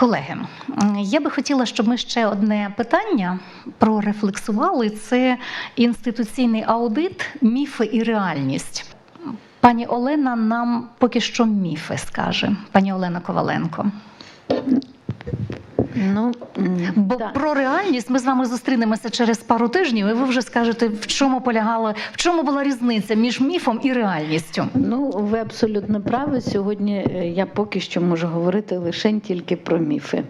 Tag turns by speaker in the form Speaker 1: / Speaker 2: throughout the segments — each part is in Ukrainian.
Speaker 1: Колеги, я би хотіла, щоб ми ще одне питання прорефлексували. Це інституційний аудит, міфи і реальність. Пані Олена нам поки що міфи скаже. Пані Олена Коваленко.
Speaker 2: Ну,
Speaker 1: Бо
Speaker 2: да.
Speaker 1: про реальність ми з вами зустрінемося через пару тижнів, і ви вже скажете, в чому полягала, в чому була різниця між міфом і реальністю.
Speaker 2: ну, ви абсолютно праві. Сьогодні е, я поки що можу говорити лише тільки про міфи.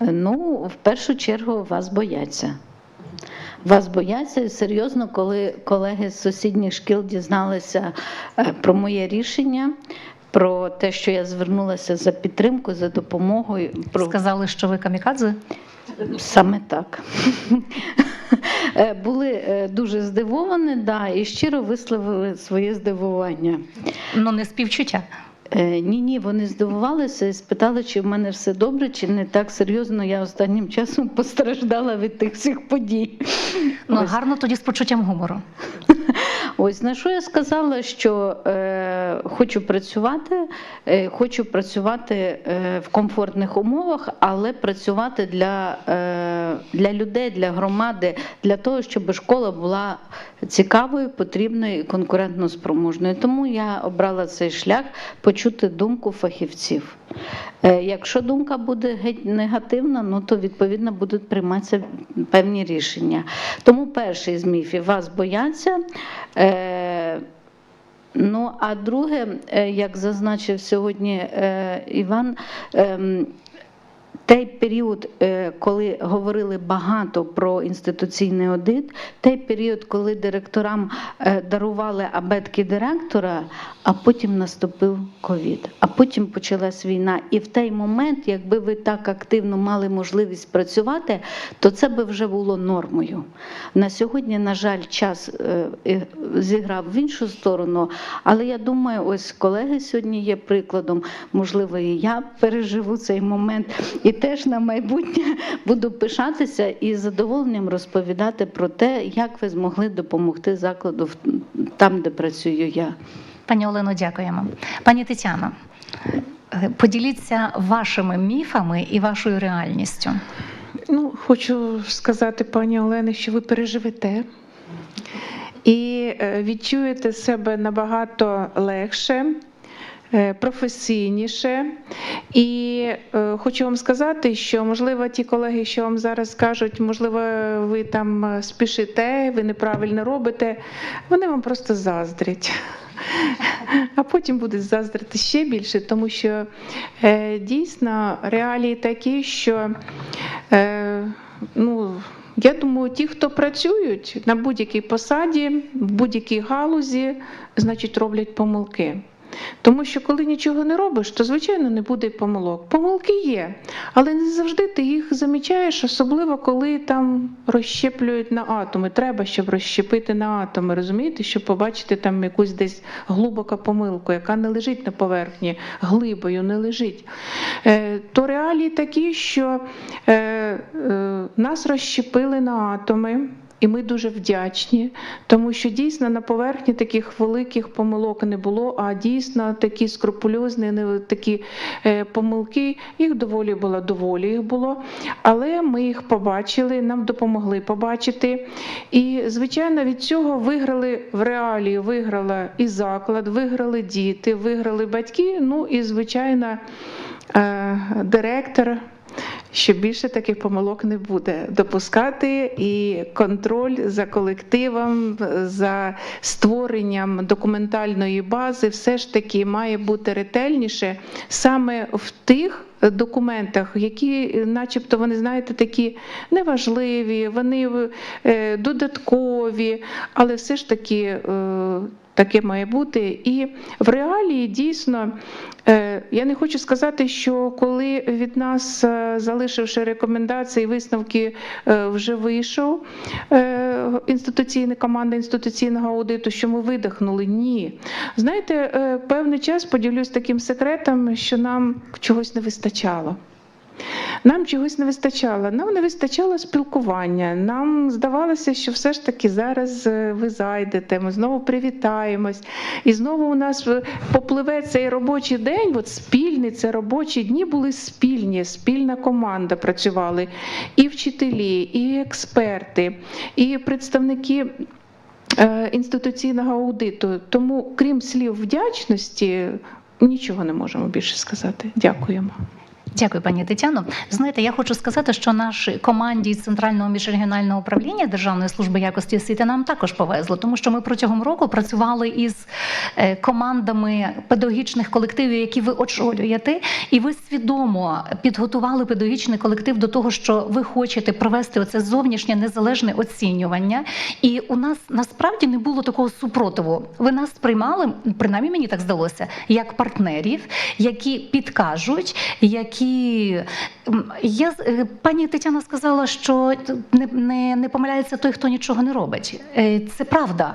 Speaker 2: Е, Ну, в першу чергу вас бояться. Вас бояться серйозно, коли колеги з сусідніх шкіл дізналися е, про моє рішення, про те, що я звернулася за підтримкою, за допомогою. Про
Speaker 1: Сказали, що ви камікадзе.
Speaker 2: Саме так. Е, Були е, дуже здивовані, да, і щиро висловили своє здивування.
Speaker 1: Ну не співчуття.
Speaker 2: Е, Ні, ні, вони здивувалися і спитали, чи в мене все добре, чи не так серйозно. Я останнім часом постраждала від тих всіх подій.
Speaker 1: Ну
Speaker 2: Ось.
Speaker 1: гарно тоді з почуттям гумору.
Speaker 2: Ось на що я сказала, що е, хочу працювати, е, хочу працювати е, в комфортних умовах, але працювати для, е, для людей, для громади, для того, щоб школа була цікавою, потрібною і конкурентно спроможною. Тому я обрала цей шлях почути думку фахівців. Якщо думка буде геть негативна, ну то відповідно будуть прийматися певні рішення. Тому перший з міфів вас бояться. Ну, а друге, е, як зазначив сьогодні е, Іван, ем, той період, е, коли говорили багато про інституційний аудит, той період, коли директорам е, дарували абетки директора, а потім наступив ковід, а потім почалась війна. І в той момент, якби ви так активно мали можливість працювати, то це би вже було нормою. На сьогодні, на жаль, час е, зіграв в іншу сторону, але я думаю, ось колеги сьогодні є прикладом. Можливо, і я переживу цей момент і теж на майбутнє буду пишатися і з задоволенням розповідати про те, як ви змогли допомогти закладу в- там, де працюю я.
Speaker 1: Пані Олено, дякуємо. Пані Тетяно, е, поділіться вашими міфами і вашою реальністю.
Speaker 3: Ну, хочу сказати, пані Олені, що ви переживете і е, відчуєте себе набагато легше. Е, Професійніше, і е, хочу вам сказати, що можливо ті колеги, що вам зараз кажуть, можливо, ви там е, спішите, ви неправильно робите, вони вам просто заздрять. А потім будуть заздрити ще більше, тому що дійсно реалії такі, що ну, я думаю, ті, хто працюють на будь-якій посаді, в будь-якій галузі, значить роблять помилки. Тому що коли нічого не робиш, то звичайно не буде помилок. Помилки є, але не завжди ти їх замічаєш, особливо коли там розщеплюють на атоми. Треба, щоб розщепити на атоми, розумієте, щоб побачити там якусь десь глибоку помилку, яка не лежить на поверхні, глибою не лежить. Е, то реалії такі, що е, е, нас розщепили на атоми. І ми дуже вдячні, тому що дійсно на поверхні таких великих помилок не було, а дійсно такі скрупульозні, не такі е, помилки, їх доволі було, доволі їх було. Але ми їх побачили, нам допомогли побачити. І, звичайно, від цього виграли в реалії, виграла і заклад, виграли діти, виграли батьки. Ну і, звичайно, е, директор що більше таких помилок не буде допускати, і контроль за колективом, за створенням документальної бази, все ж таки має бути ретельніше саме в тих. Документах, які, начебто, вони знаєте, такі неважливі, вони е, додаткові, але все ж таки е, таке має бути. І в реалії дійсно е, я не хочу сказати, що коли від нас, е, залишивши рекомендації, висновки, е, вже вийшов інституційна команда інституційного аудиту, що ми видихнули. Ні. Знаєте, певний час поділюсь таким секретом, що нам чогось не вистачало. Нам чогось не вистачало. Нам не вистачало спілкування. Нам здавалося, що все ж таки зараз е, ви зайдете, ми знову привітаємось, і знову у нас е, попливе цей робочий день. От спільний це робочі дні були спільні, спільна команда працювали і вчителі, і експерти, і представники. е, Інституційного аудиту, тому крім слів вдячності, нічого не можемо більше сказати. Дякуємо.
Speaker 1: Дякую, пані Тетяно. Знаєте, я хочу сказати, що нашій команді центрального міжрегіонального управління Державної служби якості освіти нам також повезло, тому що ми протягом року працювали із е, командами педагогічних колективів, які ви очолюєте, і ви свідомо підготували педагогічний колектив до того, що ви хочете провести оце зовнішнє незалежне оцінювання. І у нас насправді не було такого супротиву. Ви нас сприймали, принаймні мені так здалося, як партнерів, які підкажуть, які М, я е, пані Тетяна сказала, що не, не, не помиляється той, хто нічого не робить. Е, Це правда.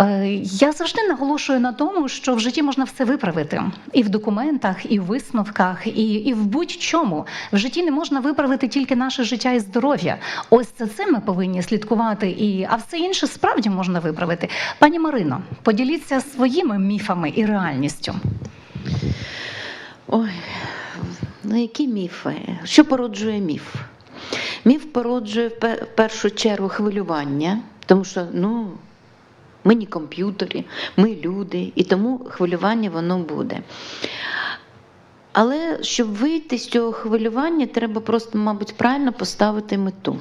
Speaker 1: Е, Я завжди наголошую на тому, що в житті можна все виправити і в документах, і в висновках, і, і в будь-чому. В житті не можна виправити тільки наше життя і здоров'я. Ось за це ми повинні слідкувати. І а все інше справді можна виправити. Пані Марино, поділіться своїми міфами і реальністю.
Speaker 4: Ой, ну які міфи? Що породжує міф? Міф породжує в першу чергу хвилювання, тому що ну, ми не комп'ютері, ми люди, і тому хвилювання воно буде. Але щоб вийти з цього хвилювання, треба просто, мабуть, правильно поставити мету.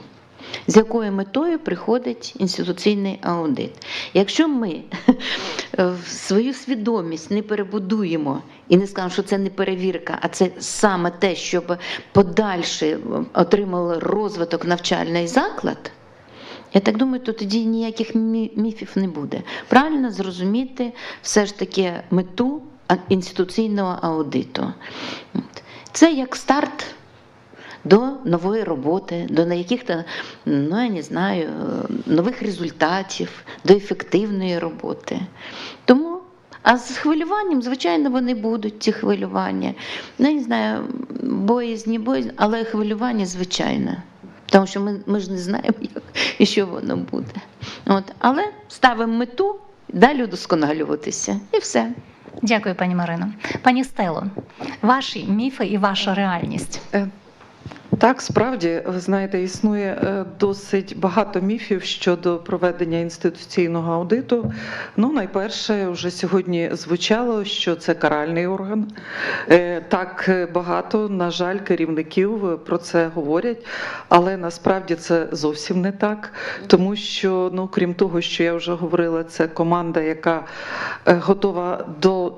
Speaker 4: З якою метою приходить інституційний аудит? Якщо ми свою свідомість не перебудуємо і не скажемо, що це не перевірка, а це саме те, щоб подальше отримали розвиток навчальний заклад, я так думаю, то тоді ніяких міфів не буде. Правильно зрозуміти все ж таки мету інституційного аудиту. Це як старт до нової роботи, до на яких-то, ну я не знаю, е, нових результатів, до ефективної роботи. Тому, а з хвилюванням, звичайно, вони будуть, ці хвилювання. Ну, я не знаю, боязні, боязні, але хвилювання, звичайно. Тому що ми, ми ж не знаємо, як і що воно буде. От. Але ставимо мету, далі удосконалюватися. І все.
Speaker 1: Дякую, пані Марино. Пані Стело, ваші міфи і ваша реальність.
Speaker 5: Так, справді, ви знаєте, існує е, досить багато міфів щодо проведення інституційного аудиту. Ну, найперше, вже сьогодні звучало, що це каральний орган. Е, Так е, багато, на жаль, керівників про це говорять, але насправді це зовсім не так, тому що, ну, крім того, що я вже говорила, це команда, яка готова до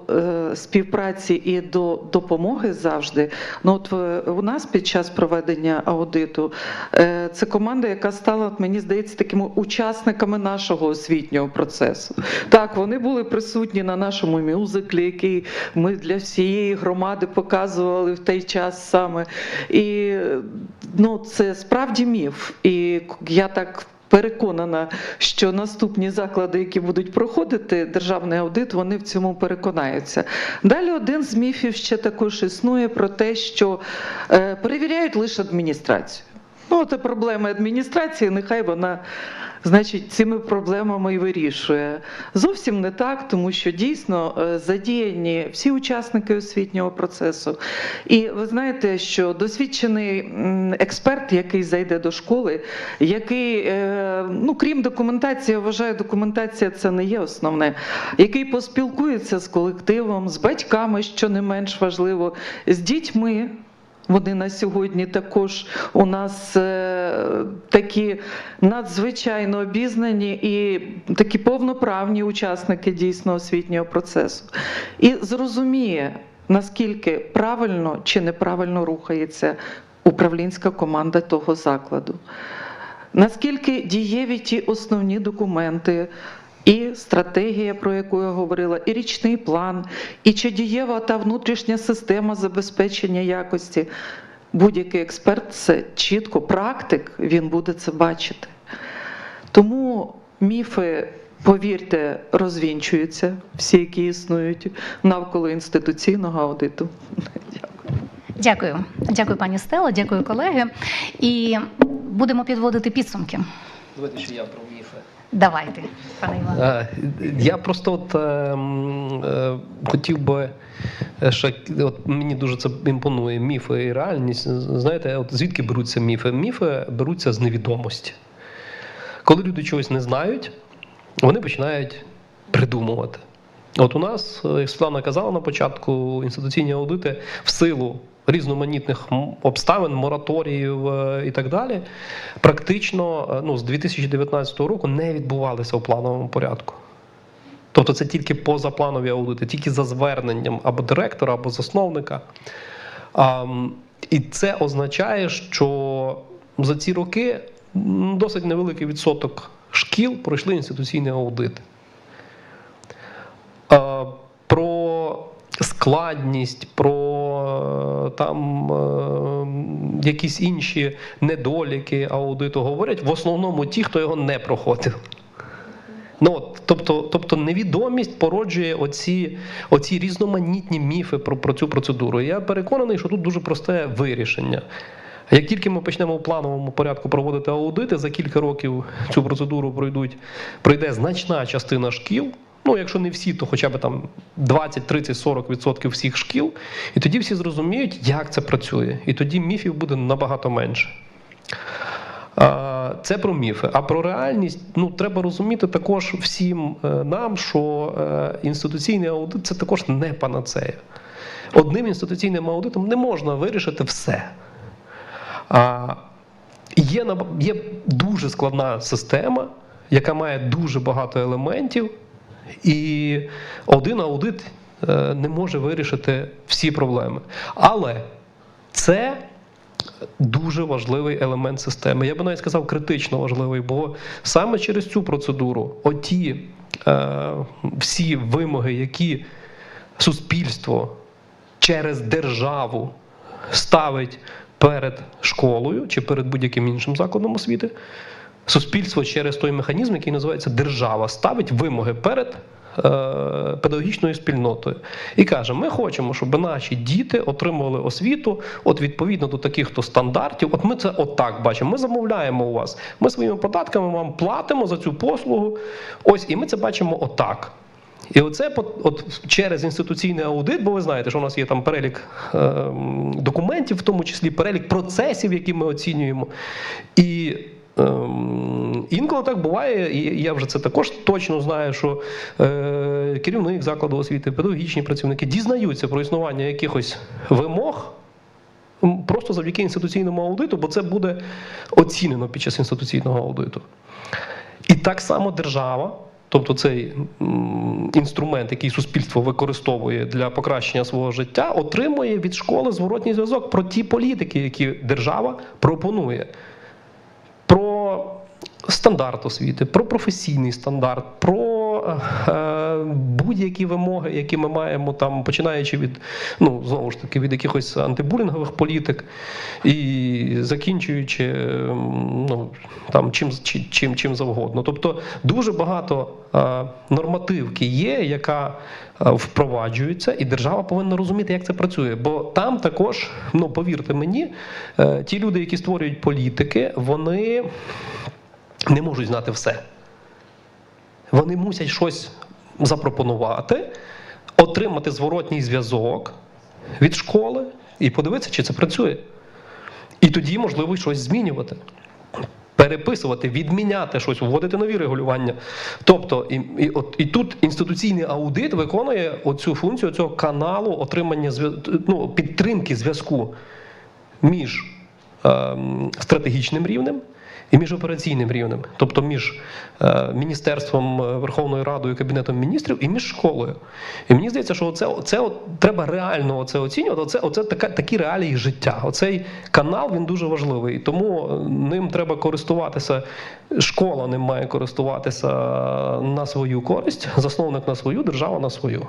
Speaker 5: співпраці і до допомоги завжди. Ну, от у нас під час проведення аудиту е, це команда, яка стала, мені здається, такими учасниками нашого освітнього процесу. Так, вони були присутні на нашому мюзиклі, який ми для всієї громади показували в той час саме. І ну, це справді міф. І я так. Переконана, що наступні заклади, які будуть проходити державний аудит, вони в цьому переконаються. Далі один з міфів ще також існує про те, що е, перевіряють лише адміністрацію. Ну, це проблеми адміністрації, нехай вона, значить, цими проблемами і вирішує. Зовсім не так, тому що дійсно е, задіяні всі учасники освітнього процесу. І ви знаєте, що досвідчений експерт, який зайде до школи, який, е, ну крім документації, я вважаю, документація це не є основне, який поспілкується з колективом, з батьками, що не менш важливо, з дітьми. Вони на сьогодні також у нас е, такі надзвичайно обізнані і такі повноправні учасники дійсно освітнього процесу. І зрозуміє, наскільки правильно чи неправильно рухається управлінська команда того закладу. Наскільки дієві ті основні документи, і стратегія, про яку я говорила, і річний план, і чи дієва та внутрішня система забезпечення якості. Будь-який експерт це чітко, практик, він буде це бачити. Тому міфи, повірте, розвінчуються, всі, які існують навколо інституційного аудиту. Дякую.
Speaker 1: Дякую, дякую, пані Стелла, дякую, колеги. І будемо підводити підсумки.
Speaker 6: Давайте ще я про міфи.
Speaker 1: Давайте, пане Іване.
Speaker 6: Е, Я просто от, е, е, хотів би от мені дуже це імпонує, міфи і реальність. Знаєте, от звідки беруться міфи? Міфи беруться з невідомості. Коли люди чогось не знають, вони починають придумувати. От у нас, е, як Світлана казала на початку, інституційні аудити в силу різноманітних обставин, мораторіїв е, і так далі, практично е, ну, з 2019 року не відбувалися у плановому порядку. Тобто це тільки позапланові аудити, тільки за зверненням або директора, або засновника. І це означає, що за ці роки досить невеликий відсоток шкіл пройшли інституційний аудит. А, Про складність, про е, там е, якісь інші недоліки аудиту говорять в основному ті, хто його не проходив. Ну, от, тобто, тобто невідомість породжує оці, оці різноманітні міфи про, про цю процедуру. Я переконаний, що тут дуже просте вирішення. Як тільки ми почнемо в плановому порядку проводити аудити, за кілька років цю процедуру пройдуть, пройде значна частина шкіл. Ну, якщо не всі, то хоча б там 20, 30, 40 відсотків всіх шкіл. І тоді всі зрозуміють, як це працює. І тоді міфів буде набагато менше. Це про міфи. А про реальність ну треба розуміти також всім е, нам, що е, інституційний аудит це також не панацея. Одним інституційним аудитом не можна вирішити все. Є, є дуже складна система, яка має дуже багато елементів, і один аудит е, не може вирішити всі проблеми. Але це дуже важливий елемент системи. Я би навіть сказав, критично важливий, бо саме через цю процедуру, оті е, всі вимоги, які суспільство через державу ставить перед школою чи перед будь-яким іншим закладом освіти, суспільство через той механізм, який називається держава, ставить вимоги перед педагогічною спільнотою і каже: ми хочемо, щоб наші діти отримували освіту от відповідно до таких то стандартів. От ми це отак бачимо. Ми замовляємо у вас. Ми своїми податками вам платимо за цю послугу. Ось і ми це бачимо отак. І оце от через інституційний аудит, бо ви знаєте, що у нас є там перелік е, документів, в тому числі перелік процесів, які ми оцінюємо. І інколи так буває, і я вже це також точно знаю, що е, керівник закладу освіти, педагогічні працівники дізнаються про існування якихось вимог. Просто завдяки інституційному аудиту, бо це буде оцінено під час інституційного аудиту. І так само держава, тобто цей інструмент, який суспільство використовує для покращення свого життя, отримує від школи зворотній зв'язок про ті політики, які держава пропонує. Стандарт освіти, про професійний стандарт, про е, будь-які вимоги, які ми маємо там, починаючи від ну знову ж таки від якихось антибулінгових політик і закінчуючи ну, там чим, чим, чим завгодно. Тобто дуже багато е, нормативки є, яка е, впроваджується, і держава повинна розуміти, як це працює. Бо там також, ну повірте мені, е, ті люди, які створюють політики, вони не можуть знати все. Вони мусять щось запропонувати, отримати зворотній зв'язок від школи і подивитися, чи це працює. І тоді можливо щось змінювати. Переписувати, відміняти щось, вводити нові регулювання. Тобто, і, і, от, і тут інституційний аудит виконує оцю функцію цього каналу отримання ну, підтримки зв'язку між ем, стратегічним рівнем і між операційним рівнем, тобто між е, Міністерством е, Верховною Радою, Кабінетом міністрів і між школою. І мені здається, що це, це от, треба реально це оцінювати. Оце, оце така, такі реалії життя. Оцей канал він дуже важливий. Тому е, ним треба користуватися. Школа ним має користуватися на свою користь, засновник на свою, держава на свою.